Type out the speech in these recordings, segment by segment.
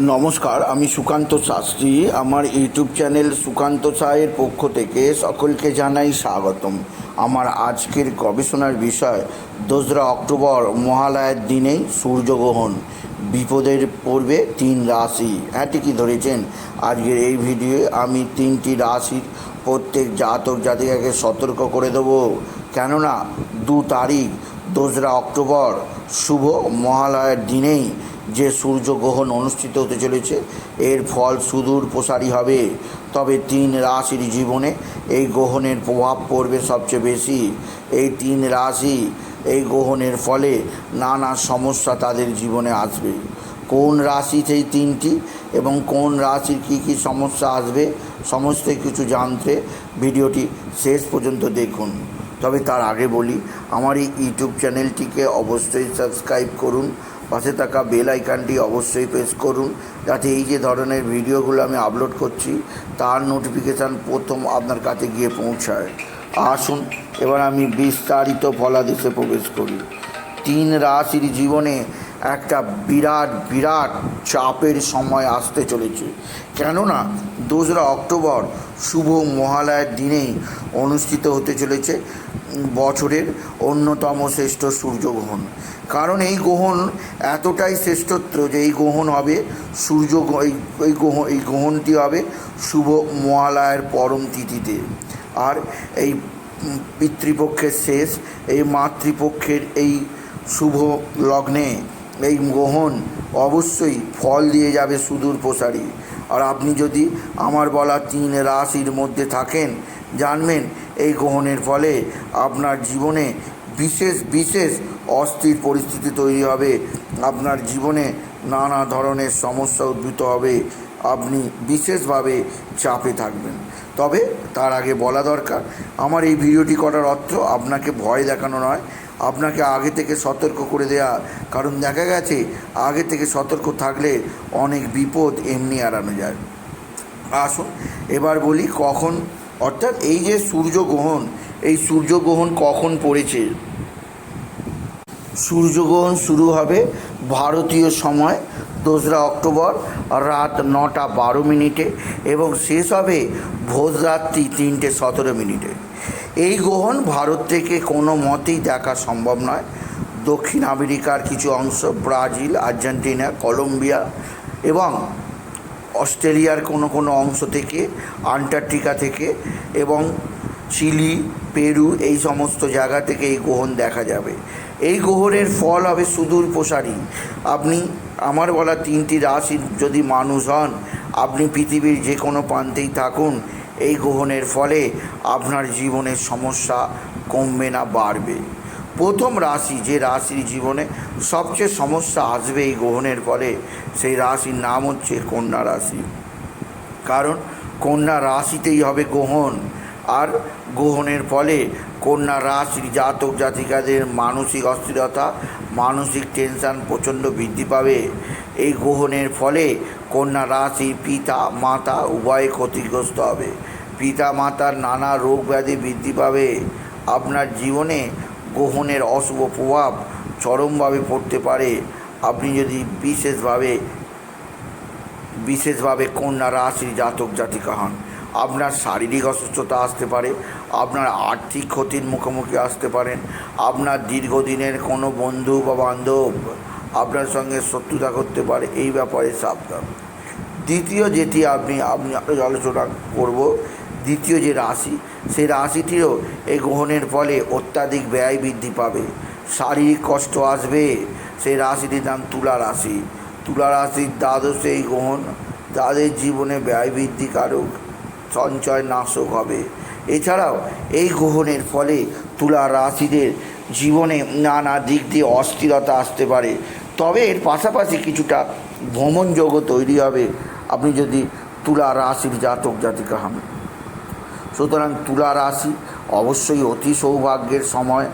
নমস্কার, আমি সুকান্ত শাস্ত্রী। আমার ইউটিউব চ্যানেল সুকান্ত সায়ের পক্ষ থেকে সকলকে জানাই স্বাগতম। আমার আজকের গবেষণার বিষয়, দোসরা অক্টোবর মহালয়ের দিনেই সূর্যগ্রহণ, বিপদের পড়বে তিন রাশি। হ্যাঁ ঠিকই ধরেছেন? আজকের এই ভিডিওয়ে আমি তিনটি রাশির প্রত্যেক জাতক জাতিকাকে সতর্ক করে দেবো। কেননা, দু তারিখ দোসরা অক্টোবর শুভ মহালয়ের দিনেই যে সূর্যগ্রহণ অনুষ্ঠিত হতে চলেছে, এর ফল সুদূর প্রসারী হবে। তবে তিন রাশির জীবনে এই গ্রহণের প্রভাব পড়বে সবচেয়ে বেশি। এই তিন রাশি এই গ্রহণের ফলে নানা সমস্যা তাদের জীবনে আসবে। কোন রাশি সেই তিনটি এবং কোন রাশির কী কী সমস্যা আসবে, সমস্ত কিছু জানতে ভিডিওটি শেষ পর্যন্ত দেখুন। তবে তার আগে বলি, আমার এই ইউটিউব চ্যানেলটিকে অবশ্যই সাবস্ক্রাইব করুন, পাশে থাকা বেল আইকানটি অবশ্যই প্রেস করুন, যাতে এই যে ধরনের ভিডিওগুলো আমি আপলোড করছি, তার নোটিফিকেশান প্রথম আপনার কাছে গিয়ে পৌঁছায়। আসুন, এবার আমি বিস্তারিত ফলাদেশে প্রবেশ করি। তিন রাশির জীবনে একটা বিরাট বিরাট চাপের সময় আসতে চলেছে। কেননা, দোসরা অক্টোবর শুভ মহালয়ের দিনেই অনুষ্ঠিত হতে চলেছে বছরের অন্যতম শ্রেষ্ঠ সূর্যগ্রহণ। কারণ এই গ্রহণ এতটাই শ্রেষ্ঠত্ব যে এই গ্রহণ হবে সূর্য, এই গ্রহণ এই গ্রহণটি হবে শুভ মহালয়ের পরম তিথিতে। আর এই পিতৃপক্ষের শেষ, এই মাতৃপক্ষের এই শুভ লগ্নে এই গ্রহণ অবশ্যই ফল দিয়ে যাবে সুদূর প্রসারী। আর আপনি যদি আমার বলা তিন রাশির মধ্যে থাকেন, জানবেন এই গ্রহণের ফলে আপনার জীবনে বিশেষ বিশেষ অস্থির পরিস্থিতি তৈরি হবে। আপনার জীবনে নানা ধরনের সমস্যা উদ্ভূত হবে। আপনি বিশেষভাবে চাপে থাকবেন। তবে তার আগে বলা দরকার, আমার এই ভিডিওটি করার অর্থ আপনাকে ভয় দেখানো নয়। আপনাকে আগে থেকে সতর্ক করে দেয়া। কারণ দেখা গেছে, আগে থেকে সতর্ক থাকলে অনেক বিপদ এমনি এড়ানো যায়। আসুন, এবার বলি কখন, অর্থাৎ এই যে সূর্যগ্রহণ, এই সূর্যগ্রহণ কখন পড়েছে? সূর্যগ্রহণ শুরু হবে ভারতীয় সময়, দোসরা অক্টোবর রাত নটা বারো মিনিটে এবং শেষ হবে ভোররাত্রি তিনটে সতেরো মিনিটে। এই গ্রহণ ভারত থেকে কোনো মতেই দেখা সম্ভব নয়। দক্ষিণ আমেরিকার কিছু অংশ, ব্রাজিল, আর্জেন্টিনা, কলম্বিয়া এবং অস্ট্রেলিয়ার কোনো কোনো অংশ থেকে, আন্টার্কটিকা থেকে এবং চিলি, পেরু এই সমস্ত জায়গা থেকে এই গ্রহণ দেখা যাবে। এই গ্রহণের ফল হবে সুদূর প্রসারী। আপনি, আমার বলা তিনটি রাশি যদি মানুষ হন, আপনি পৃথিবীর যে কোনো প্রান্তেই থাকুন এই গ্রহণের ফলে আপনার জীবনের সমস্যা কমবে না, বাড়বে। প্রথম রাশি যে রাশির জীবনে সবচেয়ে সমস্যা আসবে এই গ্রহণের ফলে সেই রাশির নাম হচ্ছে কন্যা রাশি। কারণ কন্যা রাশিতেই হবে গ্রহণ। আর গ্রহণের ফলে কন্যা রাশির জাতক জাতিকাদের মানসিক অস্থিরতা, মানসিক টেনশন প্রচণ্ড বৃদ্ধি পাবে। এই গ্রহণের ফলে কন্যা রাশির পিতা, মাতা উভয়ে ক্ষতিগ্রস্ত হবে। পিতা, মাতার নানা রোগ ব্যাধি বৃদ্ধি পাবে। আপনার জীবনে গ্রহণের অশুভ প্রভাব চরমভাবে পড়তে পারে। আপনি যদি বিশেষভাবে বিশেষভাবে কন্যা রাশির জাতক জাতিকা হন। আপনার শারীরিক অসুস্থতা আসতে পারে, আপনার আর্থিক ক্ষতির মুখোমুখি আসতে পারেন আপনার দীর্ঘদিনের কোনো বন্ধু বা বান্ধব আপনার সঙ্গে শত্রুতা করতে পারে, এই ব্যাপারে সাবধান। দ্বিতীয় যেটি আপনি আপনি আলোচনা করব, দ্বিতীয় যে রাশি, সেই রাশিটিও এই গ্রহণের ফলে অত্যাধিক ব্যয় বৃদ্ধি পাবে, শারীরিক কষ্ট আসবে, সেই রাশিটির নাম তুলা রাশি। তুলা রাশির দ্বাদশে এই গ্রহণ, তাদের জীবনে ব্যয় বৃদ্ধিকারক। সঞ্চয় নাশক হবে। এছাড়াও এই গ্রহণের ফলে তুলা রাশিদের জীবনে নানা দিক দিয়ে অস্থিরতা আসতে পারে। তবে এর পাশাপাশি কিছুটা ভ্রমণযোগ্য তৈরি হবে। আপনি যদি তুলা রাশির জাতক জাতিকা হন। সুতরাং তুলা রাশি অবশ্যই অতি সৌভাগ্যের সময়,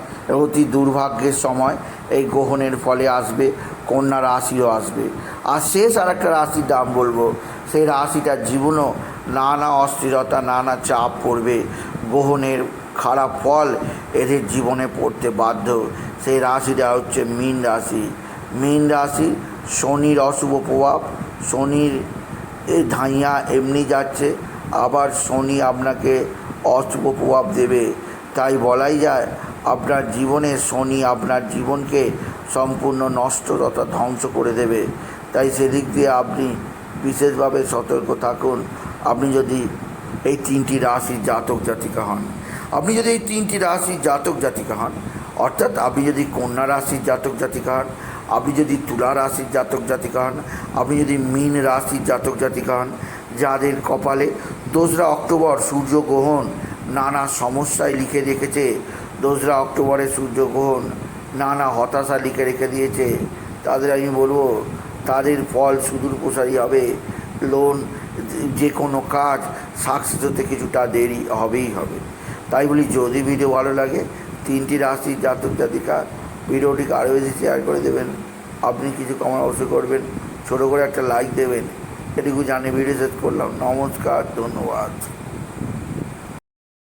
অতি দুর্ভাগ্যের সময় এই গ্রহণের ফলে আসবে, কন্যা রাশিও আসবে। আর শেষ আর একটা রাশির দাম বলব। সেই রাশিটার জীবনও নানা অস্থিরতা, নানা চাপ পড়বে। গ্রহণের খারাপ ফল এদের জীবনে পড়তে বাধ্য। সেই রাশিটা হচ্ছে মীন রাশি। মীন রাশি শনির অশুভ প্রভাব, শনির এই ধাইয়া এমনি যাচ্ছে, আবার শনি আপনাকে অশুভ প্রভাব দেবে। তাই বলাই যায়, আপনার জীবনে শনি আপনার জীবনকে সম্পূর্ণ নষ্ট তথা ধ্বংস করে দেবে। তাই সেদিক দিয়ে আপনি বিশেষভাবে সতর্ক থাকুন। আপনি যদি এই তিনটি রাশির জাতক জাতিকা হন, আপনি যদি এই তিনটি রাশির জাতক জাতিকা হন, অর্থাৎ আপনি যদি কন্যা রাশির জাতক জাতিকা হন, আপনি যদি তুলা রাশির জাতক জাতিকা হন, আপনি যদি মীন রাশির জাতক জাতিকা হন, যাদের কপালে দোসরা অক্টোবর সূর্যগ্রহণ নানা সমস্যায় লিখে রেখেছে, দোসরা অক্টোবরে সূর্যগ্রহণ নানা হতাশা লিখে রেখে দিয়েছে, তাদের আমি বলব, তাদের ফল সুদূর প্রসারী হবে, লোন যে কোনো কাজ সাকসেস হতে কিছুটা দেরি হবেই হবে। তাই বলি, যদি ভিডিও ভালো লাগে, তিনটি রাশির জাতক জাতিকা ভিডিওটিকে আরও বেশি শেয়ার করে দেবেন। আপনি কিছু কমেন্ট অবশ্যই করবেন, ছোটো করে একটা লাইক দেবেন। এটুকু জানিয়ে ভিডিও শেষ করলাম। নমস্কার, ধন্যবাদ।